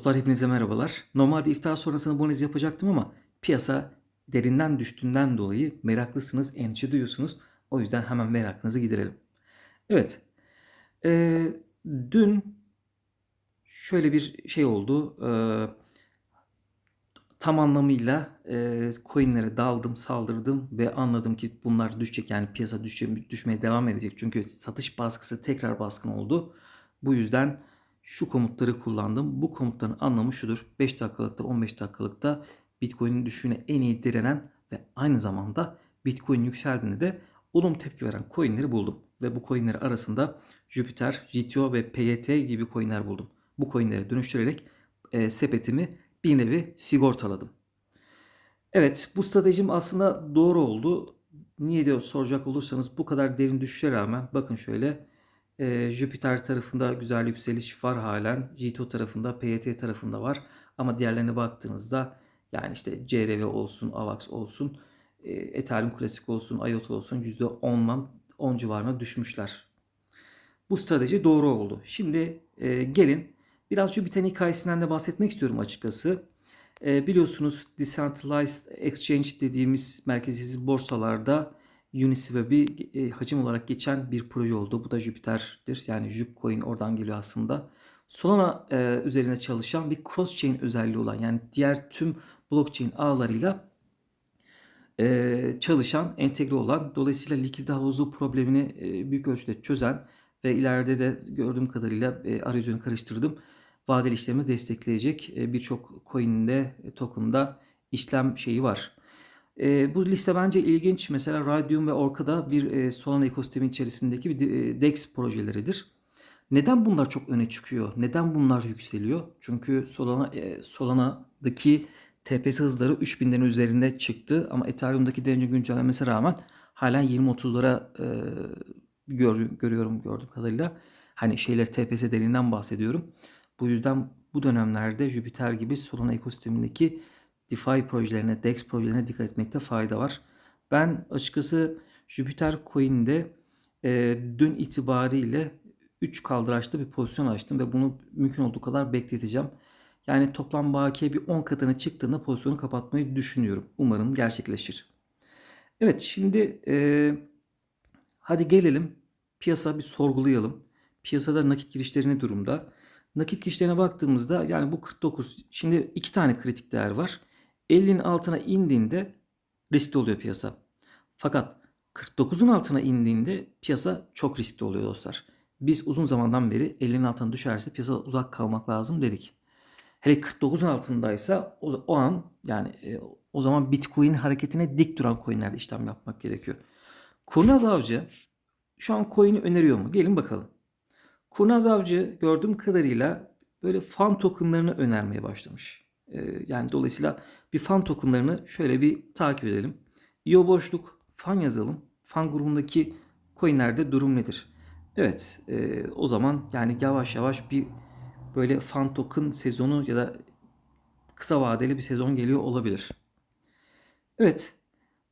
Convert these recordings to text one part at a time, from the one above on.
Dostlar hepinize merhabalar. Normalde iftar sonrasında bu yapacaktım ama piyasa derinden düştüğünden dolayı meraklısınız, endişe duyuyorsunuz. O yüzden hemen merakınızı giderelim. Evet. Ee, dün şöyle bir şey oldu. Ee, tam anlamıyla e, coinlere daldım, saldırdım ve anladım ki bunlar düşecek. Yani piyasa düşe, düşmeye devam edecek. Çünkü satış baskısı tekrar baskın oldu. Bu yüzden şu komutları kullandım. Bu komutların anlamı şudur. 5 dakikalıkta 15 dakikalıkta Bitcoin'in düşüşüne en iyi direnen ve aynı zamanda Bitcoin yükseldiğinde de olumlu tepki veren coinleri buldum. Ve bu coinler arasında Jupiter, GTO ve PYT gibi coinler buldum. Bu coinleri dönüştürerek e, sepetimi bir nevi sigortaladım. Evet bu stratejim aslında doğru oldu. Niye diyor soracak olursanız bu kadar derin düşüşe rağmen bakın şöyle e, Jupiter tarafında güzel yükseliş var halen. GTO tarafında, PYT tarafında var. Ama diğerlerine baktığınızda yani işte CRV olsun, AVAX olsun, e, Ethereum Klasik olsun, IOTA olsun %10'dan 10 civarına düşmüşler. Bu strateji doğru oldu. Şimdi e, gelin biraz Jupiter'in hikayesinden de bahsetmek istiyorum açıkçası. E, biliyorsunuz Decentralized Exchange dediğimiz merkeziyetsiz borsalarda Uniswap'i e, hacim olarak geçen bir proje oldu. Bu da Jupiter'dir. Yani Jupcoin oradan geliyor aslında. Solana e, üzerine çalışan bir cross-chain özelliği olan yani diğer tüm blockchain ağlarıyla e, çalışan, entegre olan, dolayısıyla likit havuzu problemini e, büyük ölçüde çözen ve ileride de gördüğüm kadarıyla e, arayüzünü karıştırdım. Vadeli işlemi destekleyecek e, birçok coin'de, e, token'da işlem şeyi var. E, bu liste bence ilginç. Mesela Radium ve Orka'da bir e, Solana ekosistemi içerisindeki bir e, DEX projeleridir. Neden bunlar çok öne çıkıyor? Neden bunlar yükseliyor? Çünkü Solana e, Solana'daki TPS hızları 3000'den üzerinde çıktı ama Ethereum'daki derece güncellemesi rağmen halen 20-30'lara e, gör, görüyorum gördüğüm kadarıyla. Hani şeyler TPS derinden bahsediyorum. Bu yüzden bu dönemlerde Jupiter gibi Solana ekosistemindeki DeFi projelerine, DEX projelerine dikkat etmekte fayda var. Ben açıkçası Jupiter Coin'de e, dün itibariyle 3 kaldıraçlı bir pozisyon açtım ve bunu mümkün olduğu kadar bekleteceğim. Yani toplam bakiye bir 10 katına çıktığında pozisyonu kapatmayı düşünüyorum. Umarım gerçekleşir. Evet şimdi e, hadi gelelim piyasa bir sorgulayalım. Piyasada nakit girişleri ne durumda? Nakit girişlerine baktığımızda yani bu 49. Şimdi iki tane kritik değer var. 50'nin altına indiğinde riskli oluyor piyasa. Fakat 49'un altına indiğinde piyasa çok riskli oluyor dostlar. Biz uzun zamandan beri 50'nin altına düşerse piyasa uzak kalmak lazım dedik. Hele 49'un altındaysa o, o an yani e, o zaman Bitcoin hareketine dik duran coinlerde işlem yapmak gerekiyor. Kurnaz Avcı şu an coin'i öneriyor mu? Gelin bakalım. Kurnaz Avcı gördüğüm kadarıyla böyle fan tokenlarını önermeye başlamış. Ee, yani dolayısıyla bir fan tokenlarını şöyle bir takip edelim. IO boşluk fan yazalım. Fan grubundaki coinlerde durum nedir? Evet e, o zaman yani yavaş yavaş bir böyle fan token sezonu ya da kısa vadeli bir sezon geliyor olabilir. Evet.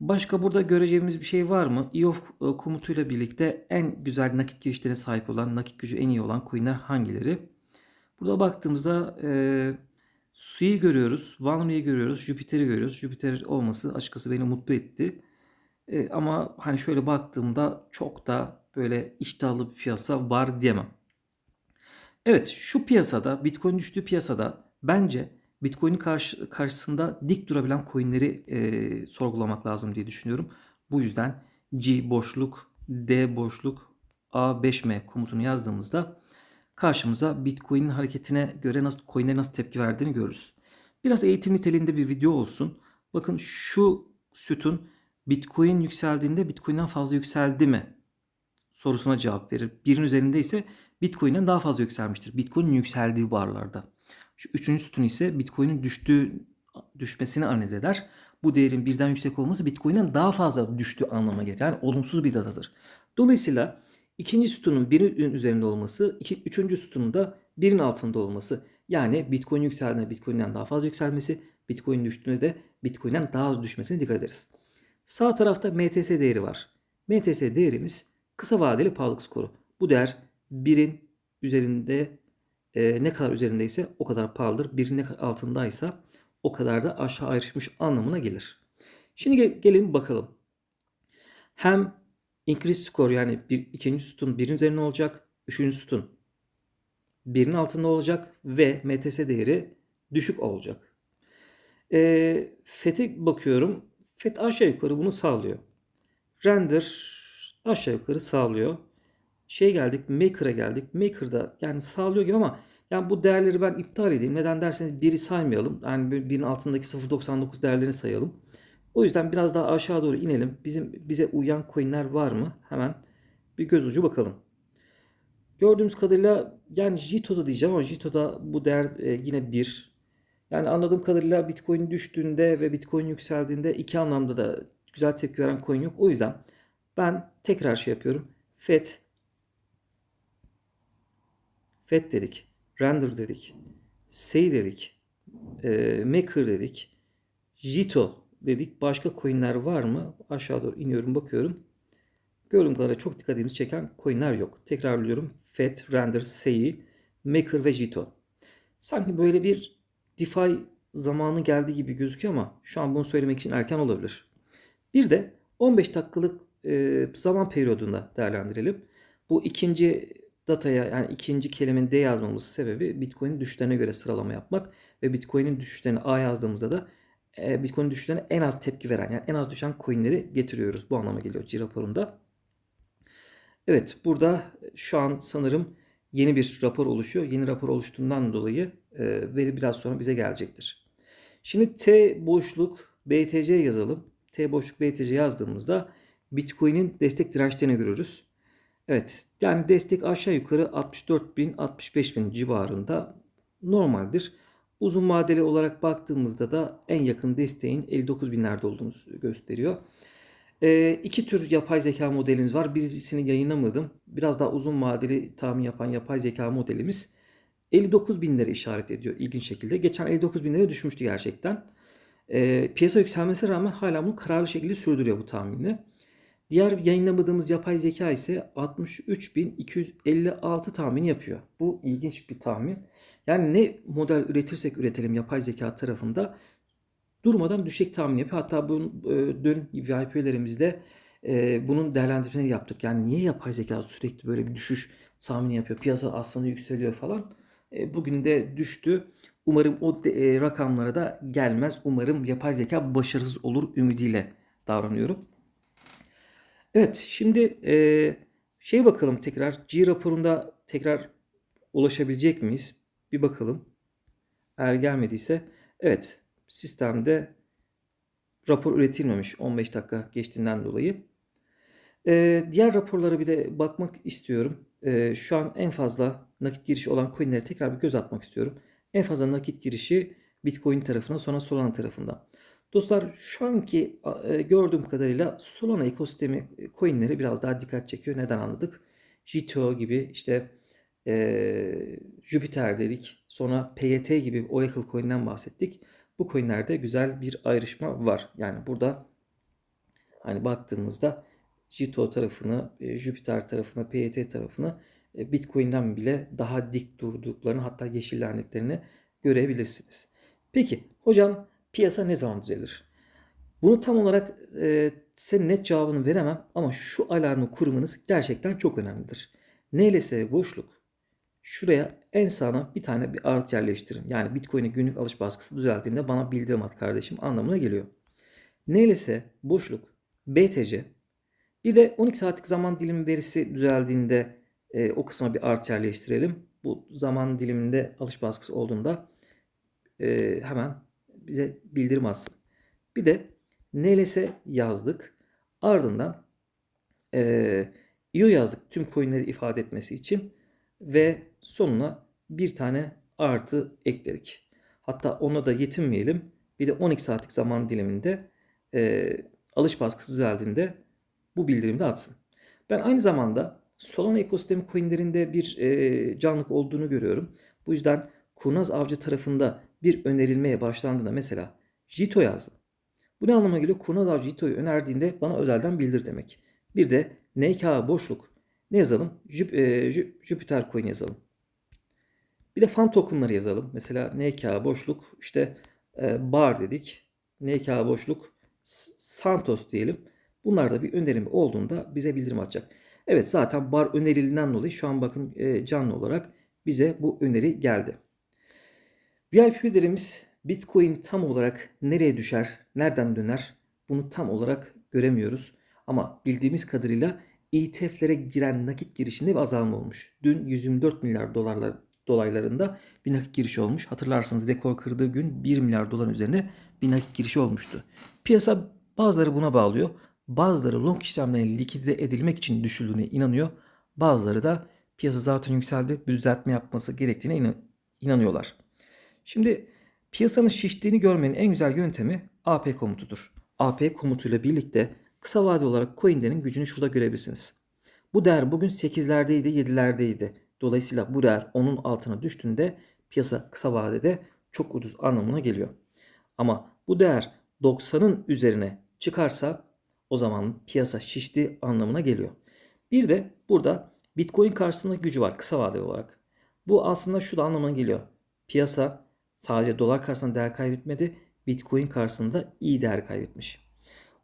Başka burada göreceğimiz bir şey var mı? IOF e, komutuyla birlikte en güzel nakit girişlerine sahip olan, nakit gücü en iyi olan coinler hangileri? Burada baktığımızda e, Su'yu görüyoruz, Vanru'yu görüyoruz, Jüpiter'i görüyoruz. Jüpiter olması açıkçası beni mutlu etti. E, ama hani şöyle baktığımda çok da böyle iştahlı bir piyasa var diyemem. Evet şu piyasada Bitcoin düştüğü piyasada bence Bitcoin'in karşı, karşısında dik durabilen coinleri e, sorgulamak lazım diye düşünüyorum. Bu yüzden G boşluk, D boşluk, A5M komutunu yazdığımızda karşımıza Bitcoin'in hareketine göre nasıl coin'e nasıl tepki verdiğini görürüz. Biraz eğitim niteliğinde bir video olsun. Bakın şu sütun Bitcoin yükseldiğinde Bitcoin'den fazla yükseldi mi sorusuna cevap verir. Birin üzerinde ise Bitcoin'den daha fazla yükselmiştir. Bitcoin'in yükseldiği barlarda. Şu üçüncü sütun ise Bitcoin'in düştüğü düşmesini analiz eder. Bu değerin birden yüksek olması Bitcoin'den daha fazla düştüğü anlamına gelir. Yani olumsuz bir datadır. Dolayısıyla ikinci sütunun birin üzerinde olması, iki, üçüncü sütunun da birin altında olması. Yani Bitcoin yükseldiğinde Bitcoin'den daha fazla yükselmesi, Bitcoin düştüğünde de Bitcoin'den daha az düşmesine dikkat ederiz. Sağ tarafta MTS değeri var. MTS değerimiz kısa vadeli pahalılık skoru. Bu değer 1'in üzerinde e, ne kadar üzerindeyse o kadar pahalıdır. Bir ne kadar altındaysa o kadar da aşağı ayrışmış anlamına gelir. Şimdi gel- gelin bakalım. Hem increase score yani bir, ikinci sütun birin üzerine olacak. Üçüncü sütun birin altında olacak ve MTS değeri düşük olacak. E, FET'e bakıyorum. FET aşağı yukarı bunu sağlıyor. Render aşağı yukarı sağlıyor. Şey geldik Maker'a geldik. Maker'da yani sağlıyor gibi ama yani bu değerleri ben iptal edeyim. Neden derseniz biri saymayalım. Yani bir- birin altındaki 0.99 değerlerini sayalım. O yüzden biraz daha aşağı doğru inelim. Bizim bize uyan coinler var mı? Hemen bir göz ucu bakalım. Gördüğümüz kadarıyla yani Jito'da diyeceğim ama Jito'da bu değer e, yine 1. Yani anladığım kadarıyla Bitcoin düştüğünde ve Bitcoin yükseldiğinde iki anlamda da güzel tepki veren coin yok. O yüzden ben tekrar şey yapıyorum. FED FED dedik. Render dedik. Sei dedik. E, Maker dedik. Jito dedik. Başka coinler var mı? Aşağı doğru iniyorum bakıyorum. Gördüğüm kadarıyla çok dikkatimizi çeken coinler yok. Tekrarlıyorum. FED, Render, Sei, Maker ve Jito. Sanki böyle bir DeFi zamanı geldi gibi gözüküyor ama şu an bunu söylemek için erken olabilir. Bir de 15 dakikalık e, zaman periyodunda değerlendirelim. Bu ikinci dataya yani ikinci kelimenin D yazmamız sebebi Bitcoin'in düşüşlerine göre sıralama yapmak ve Bitcoin'in düşüşlerine A yazdığımızda da e, Bitcoin'in düşüşlerine en az tepki veren yani en az düşen coinleri getiriyoruz. Bu anlama geliyor G raporunda. Evet burada şu an sanırım yeni bir rapor oluşuyor. Yeni rapor oluştuğundan dolayı e, veri biraz sonra bize gelecektir. Şimdi T boşluk BTC yazalım. T boşluk BTC yazdığımızda Bitcoin'in destek dirençlerini görürüz. Evet yani destek aşağı yukarı 64 bin 65 bin civarında normaldir. Uzun vadeli olarak baktığımızda da en yakın desteğin 59 binlerde olduğunu gösteriyor. Ee, iki tür yapay zeka modelimiz var. Birisini yayınlamadım. Biraz daha uzun vadeli tahmin yapan yapay zeka modelimiz 59 binlere işaret ediyor ilginç şekilde. Geçen 59 binlere düşmüştü gerçekten. Ee, piyasa yükselmesine rağmen hala bunu kararlı şekilde sürdürüyor bu tahminini. Diğer yayınlamadığımız yapay zeka ise 63.256 tahmin yapıyor. Bu ilginç bir tahmin. Yani ne model üretirsek üretelim yapay zeka tarafında durmadan düşük tahmin yapıyor. Hatta bunun, e, dün VIP'lerimizde e, bunun değerlendirmesini yaptık. Yani niye yapay zeka sürekli böyle bir düşüş tahmini yapıyor? Piyasa aslında yükseliyor falan. E, bugün de düştü. Umarım o de, e, rakamlara da gelmez. Umarım yapay zeka başarısız olur ümidiyle davranıyorum. Evet şimdi e, şey bakalım tekrar G raporunda tekrar ulaşabilecek miyiz? Bir bakalım. Eğer gelmediyse evet sistemde rapor üretilmemiş 15 dakika geçtiğinden dolayı. E, diğer raporlara bir de bakmak istiyorum. E, şu an en fazla nakit girişi olan coinlere tekrar bir göz atmak istiyorum. En fazla nakit girişi Bitcoin tarafına sonra Solana tarafında. Dostlar şu anki e, gördüğüm kadarıyla Solana ekosistemi e, coinleri biraz daha dikkat çekiyor. Neden anladık? Jito gibi işte e, Jupiter dedik. Sonra PYT gibi Oracle coin'den bahsettik. Bu coinlerde güzel bir ayrışma var. Yani burada hani baktığımızda Jito tarafını, e, Jupiter tarafını, PYT tarafını e, Bitcoin'den bile daha dik durduklarını hatta yeşillendiklerini görebilirsiniz. Peki hocam piyasa ne zaman düzelir? Bunu tam olarak e, size net cevabını veremem ama şu alarmı kurmanız gerçekten çok önemlidir. Neylese boşluk. Şuraya en sağına bir tane bir art yerleştirin. Yani Bitcoin'e günlük alış baskısı düzeldiğinde bana bildirim at kardeşim anlamına geliyor. Neylese boşluk BTC bir de 12 saatlik zaman dilimi verisi düzeldiğinde e, o kısma bir art yerleştirelim. Bu zaman diliminde alış baskısı olduğunda e, hemen bize bildirim atsın. Bir de NLS yazdık. Ardından e, IO yazdık tüm coinleri ifade etmesi için ve sonuna bir tane artı ekledik. Hatta ona da yetinmeyelim. Bir de 12 saatlik zaman diliminde e, alış baskısı düzeldiğinde bu bildirimi de atsın. Ben aynı zamanda Solana ekosistemi coinlerinde bir e, canlılık olduğunu görüyorum. Bu yüzden kurnaz avcı tarafında bir önerilmeye başlandığında mesela Jito yazdım. Bu ne anlama geliyor? Kurnaz avcı Jito'yu önerdiğinde bana özelden bildir demek. Bir de NK boşluk ne yazalım? Jüp, e, Jüpiter coin yazalım. Bir de fan tokenları yazalım. Mesela NK boşluk işte e, bar dedik. NK boşluk Santos diyelim. Bunlar da bir önerim olduğunda bize bildirim atacak. Evet zaten bar önerildiğinden dolayı şu an bakın e, canlı olarak bize bu öneri geldi. VIP'lerimiz Bitcoin tam olarak nereye düşer, nereden döner bunu tam olarak göremiyoruz. Ama bildiğimiz kadarıyla ETF'lere giren nakit girişinde bir azalma olmuş. Dün 124 milyar dolarlar dolaylarında bir nakit girişi olmuş. Hatırlarsanız rekor kırdığı gün 1 milyar doların üzerine bir nakit girişi olmuştu. Piyasa bazıları buna bağlıyor. Bazıları long işlemlerin likide edilmek için düşüldüğüne inanıyor. Bazıları da piyasa zaten yükseldi, bir düzeltme yapması gerektiğine inan- inanıyorlar. Şimdi piyasanın şiştiğini görmenin en güzel yöntemi AP komutudur. AP komutuyla birlikte kısa vade olarak coinlerin gücünü şurada görebilirsiniz. Bu değer bugün 8'lerdeydi, 7'lerdeydi. Dolayısıyla bu değer onun altına düştüğünde piyasa kısa vadede çok ucuz anlamına geliyor. Ama bu değer 90'ın üzerine çıkarsa o zaman piyasa şişti anlamına geliyor. Bir de burada Bitcoin karşısında gücü var kısa vadeli olarak. Bu aslında şu da anlamına geliyor. Piyasa sadece dolar karşısında değer kaybetmedi. Bitcoin karşısında iyi değer kaybetmiş.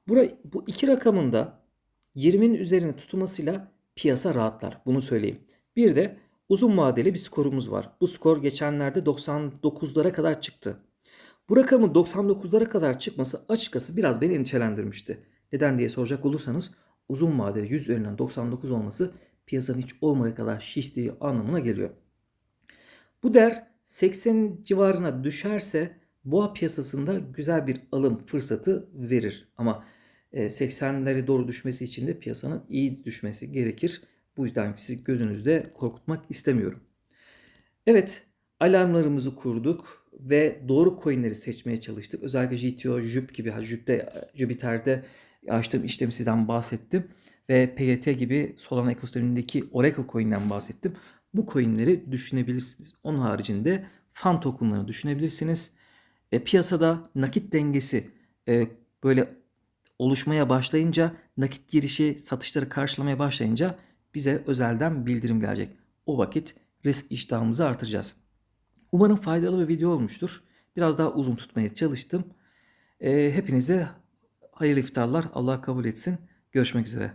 Bura, bu iki rakamın da 20'nin üzerine tutulmasıyla piyasa rahatlar. Bunu söyleyeyim. Bir de uzun vadeli bir skorumuz var. Bu skor geçenlerde 99'lara kadar çıktı. Bu rakamın 99'lara kadar çıkması açıkçası biraz beni endişelendirmişti. Neden diye soracak olursanız uzun vadeli 100 üzerinden 99 olması piyasanın hiç olmadığı kadar şiştiği anlamına geliyor. Bu değer 80 civarına düşerse boğa piyasasında güzel bir alım fırsatı verir. Ama e, 80'lere doğru düşmesi için de piyasanın iyi düşmesi gerekir. Bu yüzden sizi gözünüzde korkutmak istemiyorum. Evet, alarmlarımızı kurduk ve doğru coinleri seçmeye çalıştık. Özellikle GTO, JUP gibi, JUP'te, Jupiter'de açtığım işlem sizden bahsettim. Ve PYT gibi Solana ekosistemindeki Oracle coin'den bahsettim. Bu coinleri düşünebilirsiniz. Onun haricinde fan tokenlarını düşünebilirsiniz. E, piyasada nakit dengesi e, böyle oluşmaya başlayınca nakit girişi satışları karşılamaya başlayınca bize özelden bildirim gelecek. O vakit risk iştahımızı artıracağız. Umarım faydalı bir video olmuştur. Biraz daha uzun tutmaya çalıştım. E, hepinize hayırlı iftarlar. Allah kabul etsin. Görüşmek üzere.